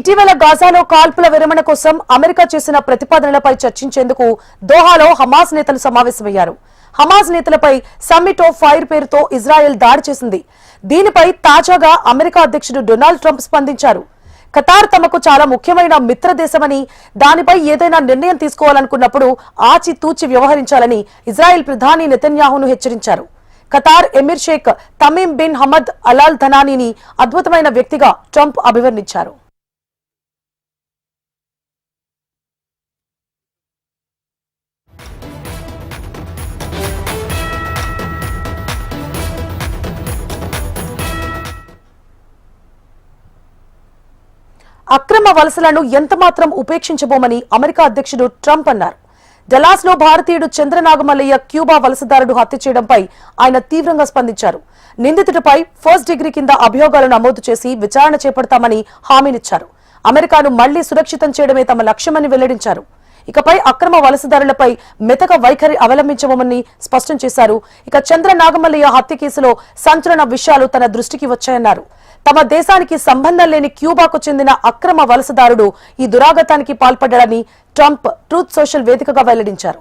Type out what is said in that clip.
ఇటీవల గాజాలో కాల్పుల విరమణ కోసం అమెరికా చేసిన ప్రతిపాదనలపై చర్చించేందుకు దోహాలో హమాస్ నేతలు సమావేశమయ్యారు. హమాస్ నేతలపై సమ్మిట్ ఆఫ్ ఫైర్ పేరుతో ఇజ్రాయెల్ దాడి చేసింది. దీనిపై తాజాగా అమెరికా అధ్యక్షుడు డొనాల్డ్ ట్రంప్ స్పందించారు. ఖతార్ తమకు చాలా ముఖ్యమైన మిత్ర దేశమని దానిపై ఏదైనా నిర్ణయం తీసుకోవాలనుకున్నప్పుడు ఆచితూచి వ్యవహరించాలని ఇజ్రాయెల్ ప్రధాని నెతన్యాహును హెచ్చరించారు. Qatar emir Sheikh Tamim bin Hamad అలాల్ ధనానీని అద్భుతమైన వ్యక్తిగా ట్రంప్ అభివర్ణించారు. అక్రమ వలసలను ఎంతమాత్రం ఉపేక్షించబోమని అమెరికా అధ్యక్షుడు ట్రంప్ అన్నారు. డలాస్లో భారతీయుడు చంద్రనాగమల్లయ్య క్యూబా వలసదారుడు హత్య చేయడంపై ఆయన తీవ్రంగా స్పందించారు. నిందితుడిపై ఫస్ట్ డిగ్రీ కింద అభియోగాలు నమోదు చేసి విచారణ చేపడతామని హామీనిచ్చారు. అమెరికాను మళ్ళీ సురక్షితం చేయడమే తమ లక్ష్యమని వెల్లడించారు. ఇకపై అక్రమ వలసదారులపై మెతక వైఖరి అవలంబించబోమని స్పష్టం చేశారు. ఇక చంద్ర నాగమల్లయ్య హత్య కేసులో సంచలన విషయాలు తన దృష్టికి వచ్చాయన్నారు. తమ దేశానికి సంబంధం లేని క్యూబాకు చెందిన అక్రమ వలసదారుడు ఈ దురాగతానికి పాల్పడ్డాడని ట్రంప్ ట్రూత్ సోషల్ వేదికగా వెల్లడించారు.